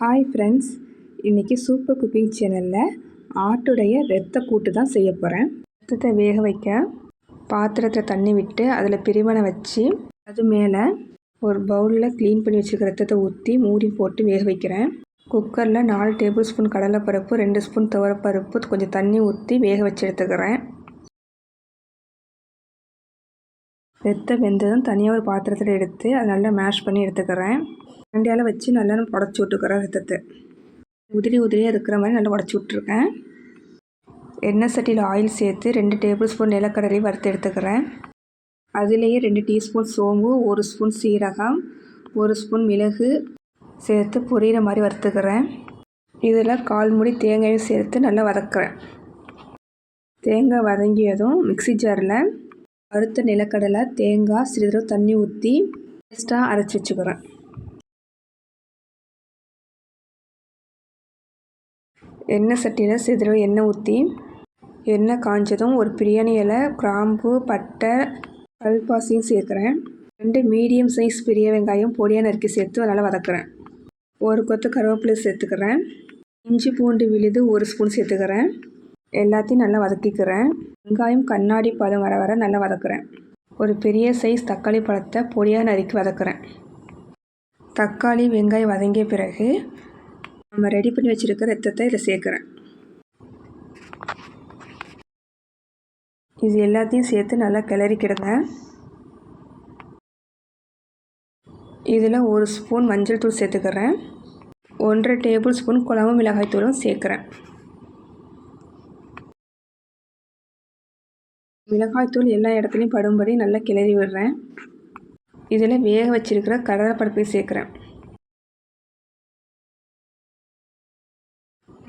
Hi friends இன்றைக்கி super cooking சேனலில் ஆட்டுடைய ரத்த கூட்டு தான் செய்ய போகிறேன் ரத்தத்தை வேக வைக்க பாத்திரத்தில் தண்ணி விட்டு அதில் பிரிவனை வச்சு அது மேலே ஒரு பவுலில் க்ளீன் பண்ணி வச்சுருக்க ரத்தத்தை ஊற்றி மூடி போட்டு வேக வைக்கிறேன். குக்கரில் நாலு டேபிள் ஸ்பூன் கடலைப்பருப்பு ரெண்டு ஸ்பூன் துவரப்பருப்பு கொஞ்சம் தண்ணி ஊற்றி வேக வச்சு எடுத்துக்கிறேன். ரத்தம் வெந்ததும் தனியாக ஒரு பாத்திரத்தில் எடுத்து அதை நல்லா மேஷ் பண்ணி எடுத்துக்கிறேன். கண்டியால் வச்சு நல்லா நான் உடச்சி விட்டுக்கிறேன் ரத்தத்தை. உதிரி உதிரியாக இருக்கிற மாதிரி நல்லா உடச்சி விட்ருக்கேன் எண்ணெய் சட்டியில் ஆயில் சேர்த்து ரெண்டு டேபிள் ஸ்பூன் நிலக்கடலை வறுத்து எடுத்துக்கிறேன். அதுலேயே ரெண்டு டீஸ்பூன் சோம்பு ஒரு ஸ்பூன் சீரகம் ஒரு ஸ்பூன் மிளகு சேர்த்து பொரியிற மாதிரி வறுத்துக்கிறேன். இதில் கால் முடி தேங்காயும் சேர்த்து நல்லா வதக்குறேன். தேங்காய் வதங்கியதும் மிக்சி ஜாரில் வறுத்த நிலக்கடலை தேங்காய் சிறிதளவு தண்ணி ஊற்றி பேஸ்ட்டாக அரைச்சி வச்சுக்கிறேன். எண்ணெய் சட்டியில் சிறிதளவு எண்ணெய் ஊற்றி எண்ணெய் காஞ்சதும் ஒரு பிரியாணி இலை கிராம்பு பட்டை கல்பாசியும் சேர்க்குறேன். ரெண்டு மீடியம் சைஸ் பெரிய வெங்காயம் பொடியாக நறுக்கி சேர்த்து நல்லா வதக்குறேன். ஒரு கொத்து கருவேப்பிலை சேர்த்துக்கிறேன். இஞ்சி பூண்டு விழுது ஒரு ஸ்பூன் சேர்த்துக்கிறேன். எல்லாத்தையும் நல்லா வதக்கிக்கிறேன். வெங்காயம் கண்ணாடி பதம் வர வர நல்லா வதக்குறேன். ஒரு பெரிய சைஸ் தக்காளி பழத்தை பொடியாக நறுக்கி வதக்குறேன். தக்காளி வெங்காயம் வதங்கிய பிறகு நம்ம ரெடி பண்ணி வச்சுருக்க ரத்தத்தை இதில் சேர்க்குறேன். இது எல்லாத்தையும் சேர்த்து நல்லா கிளறிக்கிடுங்க இதில் ஒரு ஸ்பூன் மஞ்சள் தூள் சேர்த்துக்கிறேன். ஒன்றரை டேபிள் ஸ்பூன் குழம்பு மிளகாய் தூளும் சேர்க்குறேன். மிளகாய் தூள் எல்லா இடத்துலையும் படும்படி நல்லா கிளறி விடுறேன். இதில் வேக வச்சுருக்கிற கடலைப்பருப்பை சேர்க்குறேன்.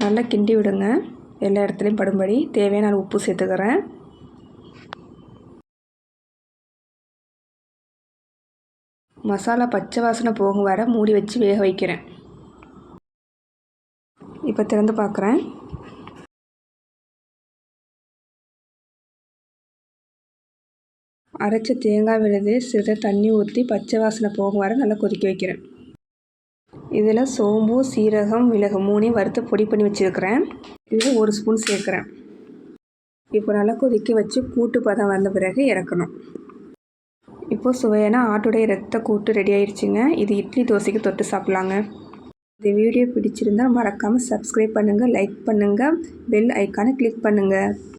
நல்லா கிண்டி விடுங்க. எல்லா இடத்துலையும் படும்படி. தேவையான உப்பு சேர்த்துக்கிறேன். மசாலா பச்சை வாசனை போகும் வர மூடி வச்சு வேக வைக்கிறேன். இப்போ திறந்து பார்க்குறேன் அரைச்ச தேங்காய் விழுது சிறிது தண்ணி ஊற்றி பச்சை வாசனை போகும் வர நல்லா கொதிக்க வைக்கிறேன். இதில் சோம்பு சீரகம் மிளகு மூணையும் வறுத்து பொடி பண்ணி வச்சுருக்கிறேன். இதில் ஒரு ஸ்பூன் சேர்க்குறேன். இப்போ நல்லா கொதிக்க வச்சு கூட்டு பதம் வந்த பிறகு இறக்கணும். இப்போது சுவையான ஆட்டுடைய ரத்த கூட்டு ரெடி ஆயிடுச்சுங்க. இது இட்லி தோசைக்கு தொட்டு சாப்பிட்லாங்க. இந்த வீடியோ பிடிச்சிருந்தால் மறக்காமல் சப்ஸ்கிரைப் பண்ணுங்கள் லைக் பண்ணுங்கள் பெல் ஐக்கானை கிளிக் பண்ணுங்கள்